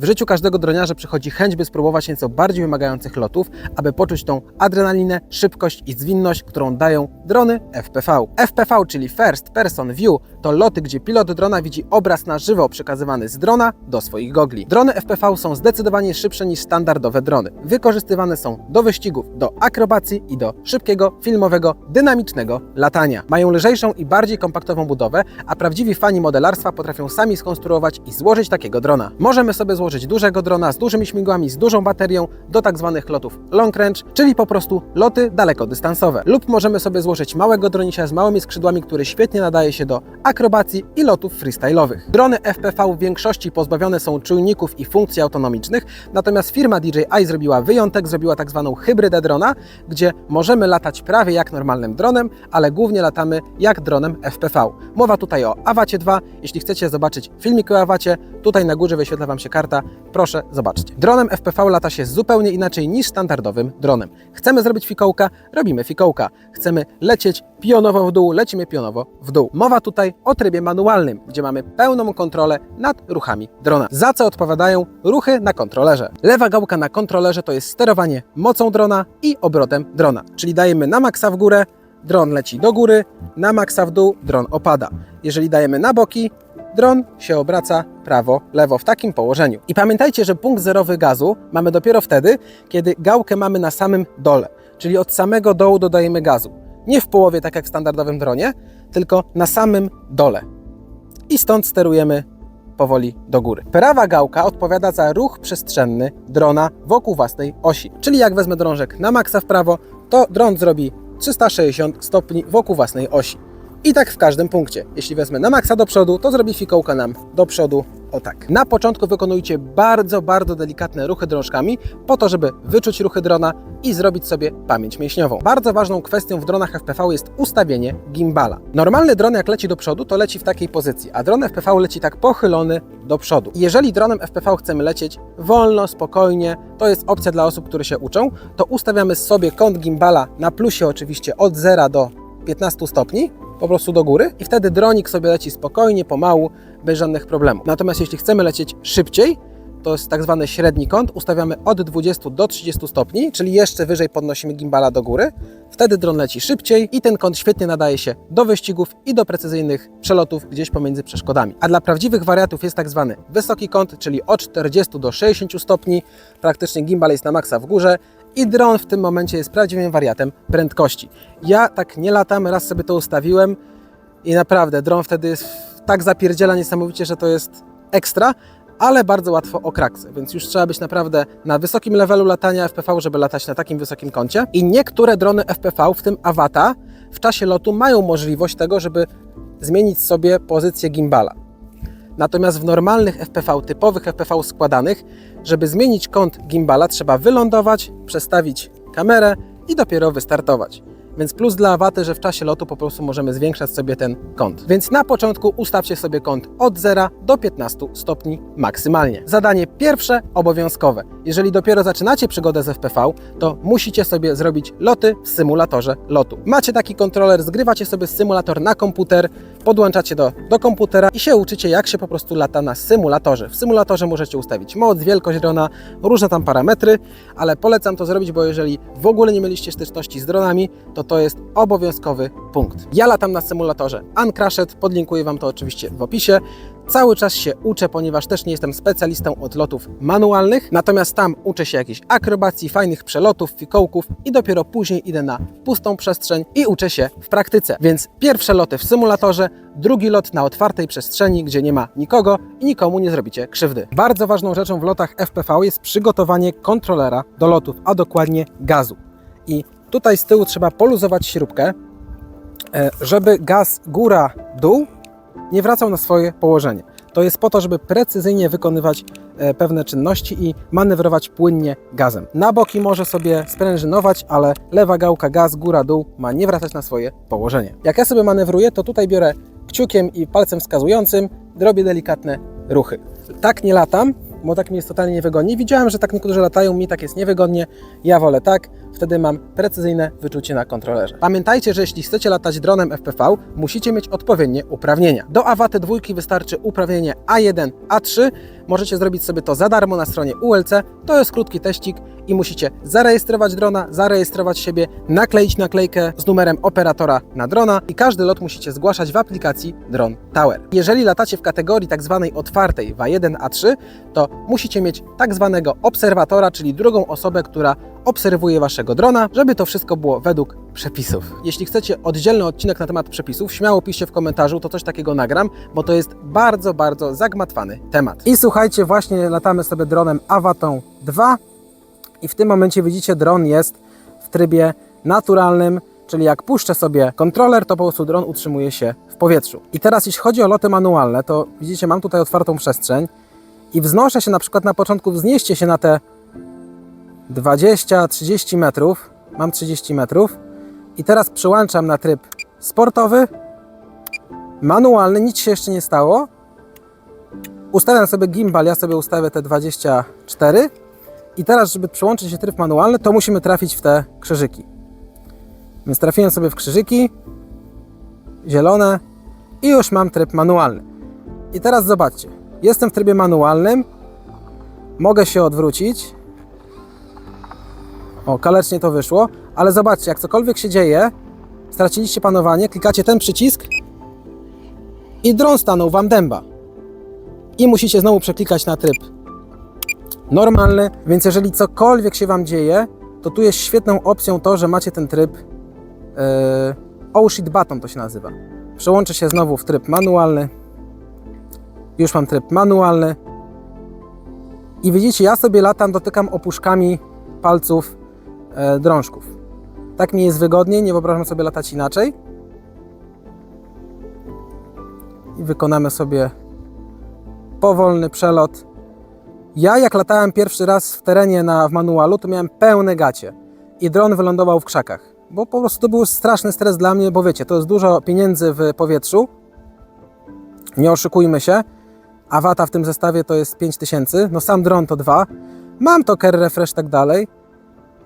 W życiu każdego droniarza przychodzi chęć, by spróbować nieco bardziej wymagających lotów, aby poczuć tą adrenalinę, szybkość i zwinność, którą dają drony FPV. FPV, czyli First Person View, to loty, gdzie pilot drona widzi obraz na żywo przekazywany z drona do swoich gogli. Drony FPV są zdecydowanie szybsze niż standardowe drony. Wykorzystywane są do wyścigów, do akrobacji i do szybkiego, filmowego, dynamicznego latania. Mają lżejszą i bardziej kompaktową budowę, a prawdziwi fani modelarstwa potrafią sami skonstruować i złożyć takiego drona. Możemy sobie złożyć dużego drona z dużymi śmigłami, z dużą baterią do tak zwanych lotów long range, czyli po prostu loty dalekodystansowe. Lub możemy sobie złożyć małego dronisia z małymi skrzydłami, który świetnie nadaje się do akrobacji i lotów freestyle'owych. Drony FPV w większości pozbawione są czujników i funkcji autonomicznych, natomiast firma DJI zrobiła wyjątek, zrobiła tak zwaną hybrydę drona, gdzie możemy latać prawie jak normalnym dronem, ale głównie latamy jak dronem FPV. Mowa tutaj o Awacie 2. Jeśli chcecie zobaczyć filmik o Awacie, tutaj na górze wyświetla Wam się karta, proszę zobaczcie. Dronem FPV lata się zupełnie inaczej niż standardowym dronem. Chcemy zrobić fikołka, robimy fikołka. Chcemy lecieć pionowo w dół, lecimy pionowo w dół. Mowa tutaj o trybie manualnym, gdzie mamy pełną kontrolę nad ruchami drona. Za co odpowiadają ruchy na kontrolerze. Lewa gałka na kontrolerze to jest sterowanie mocą drona i obrotem drona, czyli dajemy na maksa w górę, dron leci do góry, na maksa w dół, dron opada. Jeżeli dajemy na boki, dron się obraca prawo, lewo w takim położeniu. I pamiętajcie, że punkt zerowy gazu mamy dopiero wtedy, kiedy gałkę mamy na samym dole, czyli od samego dołu dodajemy gazu. Nie w połowie, tak jak w standardowym dronie, tylko na samym dole. I stąd sterujemy powoli do góry. Prawa gałka odpowiada za ruch przestrzenny drona wokół własnej osi. Czyli jak wezmę drążek na maksa w prawo, to dron zrobi 360 stopni wokół własnej osi. I tak w każdym punkcie. Jeśli wezmę na maksa do przodu, to zrobi fikołka nam do przodu o tak. Na początku wykonujcie bardzo, bardzo delikatne ruchy drążkami, po to, żeby wyczuć ruchy drona i zrobić sobie pamięć mięśniową. Bardzo ważną kwestią w dronach FPV jest ustawienie gimbala. Normalny dron jak leci do przodu, to leci w takiej pozycji, a dron FPV leci tak pochylony do przodu. I jeżeli dronem FPV chcemy lecieć wolno, spokojnie, to jest opcja dla osób, które się uczą, to ustawiamy sobie kąt gimbala na plusie oczywiście od 0 do 15 stopni, po prostu do góry i wtedy dronik sobie leci spokojnie, pomału, bez żadnych problemów. Natomiast jeśli chcemy lecieć szybciej, to jest tak zwany średni kąt, ustawiamy od 20 do 30 stopni, czyli jeszcze wyżej podnosimy gimbala do góry. Wtedy dron leci szybciej i ten kąt świetnie nadaje się do wyścigów i do precyzyjnych przelotów gdzieś pomiędzy przeszkodami. A dla prawdziwych wariatów jest tak zwany wysoki kąt, czyli od 40 do 60 stopni. Praktycznie gimbal jest na maksa w górze i dron w tym momencie jest prawdziwym wariatem prędkości. Ja tak nie latam, raz sobie to ustawiłem i naprawdę dron wtedy jest tak zapierdziela niesamowicie, że to jest ekstra, ale bardzo łatwo o kraksę, więc już trzeba być naprawdę na wysokim levelu latania FPV, żeby latać na takim wysokim kącie. I niektóre drony FPV, w tym Avata, w czasie lotu mają możliwość tego, żeby zmienić sobie pozycję gimbala. Natomiast w normalnych FPV, typowych FPV składanych, żeby zmienić kąt gimbala, trzeba wylądować, przestawić kamerę i dopiero wystartować. Więc plus dla Awaty, że w czasie lotu po prostu możemy zwiększać sobie ten kąt. Więc na początku ustawcie sobie kąt od 0 do 15 stopni maksymalnie. Zadanie pierwsze obowiązkowe. Jeżeli dopiero zaczynacie przygodę z FPV, to musicie sobie zrobić loty w symulatorze lotu. Macie taki kontroler, zgrywacie sobie symulator na komputer, podłączacie do, do komputera i się uczycie, jak się po prostu lata na symulatorze. W symulatorze możecie ustawić moc, wielkość drona, różne tam parametry, ale polecam to zrobić, bo jeżeli w ogóle nie mieliście styczności z dronami, to to jest obowiązkowy punkt. Ja latam na symulatorze Uncrashed, podlinkuję Wam to oczywiście w opisie. Cały czas się uczę, ponieważ też nie jestem specjalistą od lotów manualnych, natomiast tam uczę się jakichś akrobacji, fajnych przelotów, fikołków i dopiero później idę na pustą przestrzeń i uczę się w praktyce. Więc pierwsze loty w symulatorze, drugi lot na otwartej przestrzeni, gdzie nie ma nikogo i nikomu nie zrobicie krzywdy. Bardzo ważną rzeczą w lotach FPV jest przygotowanie kontrolera do lotów, a dokładnie gazu. I tutaj z tyłu trzeba poluzować śrubkę, e, żeby gaz góra-dół nie wracał na swoje położenie. To jest po to, żeby precyzyjnie wykonywać e, pewne czynności i manewrować płynnie gazem. Na boki może sobie sprężynować, ale lewa gałka gaz, góra, dół ma nie wracać na swoje położenie. Jak ja sobie manewruję, to tutaj biorę kciukiem i palcem wskazującym, robię delikatne ruchy. Tak nie latam, bo tak mi jest totalnie niewygodnie. Widziałem, że tak niektórzy latają, mi tak jest niewygodnie. Ja wolę tak, wtedy mam precyzyjne wyczucie na kontrolerze. Pamiętajcie, że jeśli chcecie latać dronem FPV, musicie mieć odpowiednie uprawnienia. Do Awaty dwójki wystarczy uprawnienie A1, A3. możecie zrobić sobie to za darmo na stronie ULC. To jest krótki teścik i musicie zarejestrować drona, zarejestrować siebie, nakleić naklejkę z numerem operatora na drona i każdy lot musicie zgłaszać w aplikacji Drone Tower. Jeżeli latacie w kategorii tak zwanej otwartej W1, A3, to musicie mieć tak zwanego obserwatora, czyli drugą osobę, która obserwuje waszego drona, żeby to wszystko było według przepisów. Jeśli chcecie oddzielny odcinek na temat przepisów, śmiało piszcie w komentarzu, to coś takiego nagram, bo to jest bardzo, bardzo zagmatwany temat. I słuchajcie, właśnie latamy sobie dronem Avatą 2 i w tym momencie widzicie, dron jest w trybie naturalnym, czyli jak puszczę sobie kontroler, to po prostu dron utrzymuje się w powietrzu. I teraz jeśli chodzi o loty manualne, to widzicie, mam tutaj otwartą przestrzeń i wznoszę się na przykład na początku, wznieście się na te 20-30 metrów, mam 30 metrów. I teraz przyłączam na tryb sportowy, manualny, nic się jeszcze nie stało. Ustawiam sobie gimbal, ja sobie ustawię te 24 i teraz, żeby przyłączyć się tryb manualny, to musimy trafić w te krzyżyki. Więc trafiłem sobie w krzyżyki, zielone. I już mam tryb manualny. I teraz zobaczcie, jestem w trybie manualnym, mogę się odwrócić, o, kalecznie to wyszło, ale zobaczcie, jak cokolwiek się dzieje, straciliście panowanie, klikacie ten przycisk i dron stanął Wam dęba. I musicie znowu przeklikać na tryb normalny, więc jeżeli cokolwiek się Wam dzieje, to tu jest świetną opcją to, że macie ten tryb yy, Oh shit button to się nazywa. Przełączę się znowu w tryb manualny. Już mam tryb manualny. I widzicie, ja sobie latam, dotykam opuszkami palców drążków. Tak mi jest wygodniej, nie wyobrażam sobie latać inaczej. I wykonamy sobie powolny przelot. Ja jak latałem pierwszy raz w terenie na, w manualu, to miałem pełne gacie i dron wylądował w krzakach. Bo po prostu to był straszny stres dla mnie, bo wiecie, to jest dużo pieniędzy w powietrzu. Nie oszukujmy się. Awata w tym zestawie to jest 5000, no sam dron to 2. Mam to care refresh tak dalej,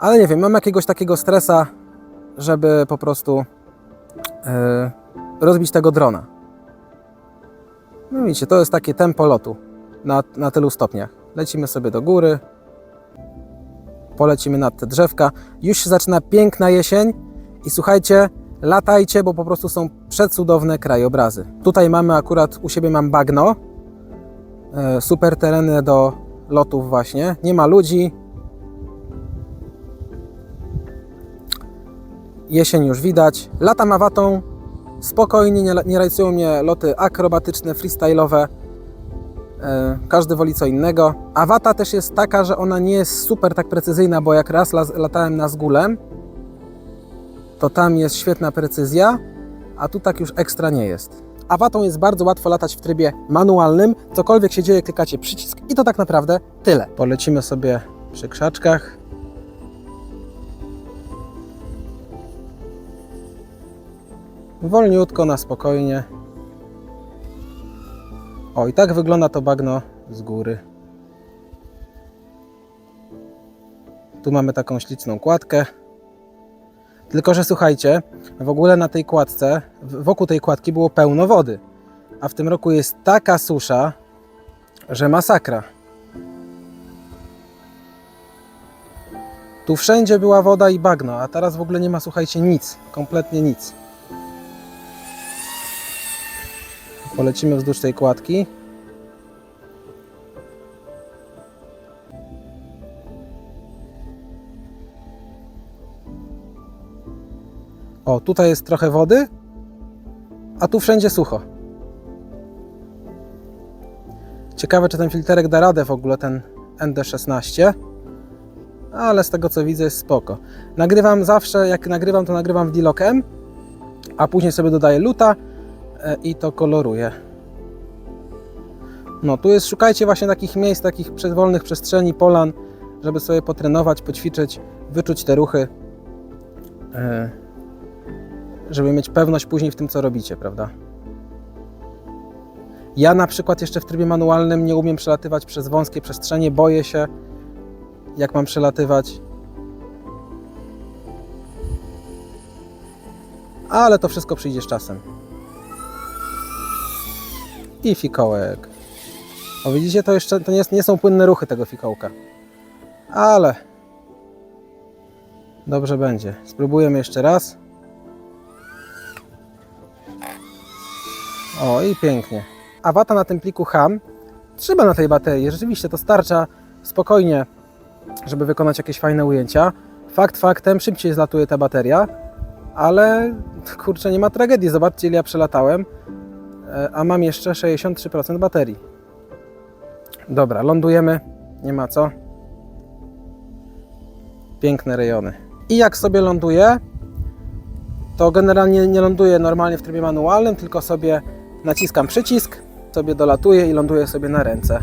ale nie wiem, mam jakiegoś takiego stresa, żeby po prostu yy, rozbić tego drona. No widzicie, to jest takie tempo lotu na, na tylu stopniach. Lecimy sobie do góry, polecimy nad te drzewka. Już się zaczyna piękna jesień i słuchajcie, latajcie, bo po prostu są przecudowne krajobrazy. Tutaj mamy akurat, u siebie mam bagno, e, super tereny do lotów właśnie. Nie ma ludzi. Jesień już widać. Latam awatą spokojnie, nie, nie rajcują mnie loty akrobatyczne, freestyle'owe. E, Każdy woli co innego. Awata też jest taka, że ona nie jest super tak precyzyjna, bo jak raz latałem na zgulem, to tam jest świetna precyzja, a tu tak już ekstra nie jest. Awatą jest bardzo łatwo latać w trybie manualnym. Cokolwiek się dzieje, klikacie przycisk i to tak naprawdę tyle. Polecimy sobie przy krzaczkach. Wolniutko, na spokojnie. O, i tak wygląda to bagno z góry. Tu mamy taką śliczną kładkę. Tylko, że słuchajcie, w ogóle na tej kładce, wokół tej kładki było pełno wody. A w tym roku jest taka susza, że masakra. Tu wszędzie była woda i bagno, a teraz w ogóle nie ma, słuchajcie, nic. Kompletnie nic. Polecimy wzdłuż tej kładki. O, tutaj jest trochę wody, a tu wszędzie sucho. Ciekawe, czy ten filterek da radę w ogóle, ten ND16. Ale z tego co widzę jest spoko. Nagrywam zawsze, jak nagrywam, to nagrywam w D-Lockem, a później sobie dodaję luta i to koloruję. No, tu jest, szukajcie właśnie takich miejsc, takich przed- wolnych przestrzeni, polan, żeby sobie potrenować, poćwiczyć, wyczuć te ruchy, e, żeby mieć pewność później w tym, co robicie, prawda? Ja na przykład jeszcze w trybie manualnym nie umiem przelatywać przez wąskie przestrzenie, boję się, jak mam przelatywać. Ale to wszystko przyjdzie z czasem. I fikołek. O widzicie, to jeszcze to nie, nie są płynne ruchy tego fikołka. Ale dobrze będzie. Spróbujemy jeszcze raz. O i pięknie. A wata na tym pliku ham trzeba na tej baterii. Rzeczywiście to starcza spokojnie, żeby wykonać jakieś fajne ujęcia. Fakt faktem, szybciej zlatuje ta bateria, ale kurczę, nie ma tragedii. Zobaczcie, ile ja przelatałem, a mam jeszcze 63% baterii. Dobra, lądujemy. Nie ma co. Piękne rejony. I jak sobie ląduję, to generalnie nie ląduję normalnie w trybie manualnym, tylko sobie naciskam przycisk, sobie dolatuję i ląduję sobie na ręce.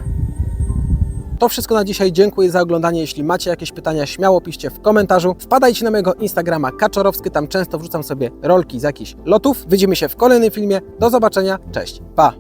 To wszystko na dzisiaj. Dziękuję za oglądanie. Jeśli macie jakieś pytania, śmiało piszcie w komentarzu. Wpadajcie na mojego Instagrama Kaczorowski, tam często wrzucam sobie rolki z jakichś lotów. Widzimy się w kolejnym filmie. Do zobaczenia. Cześć. Pa!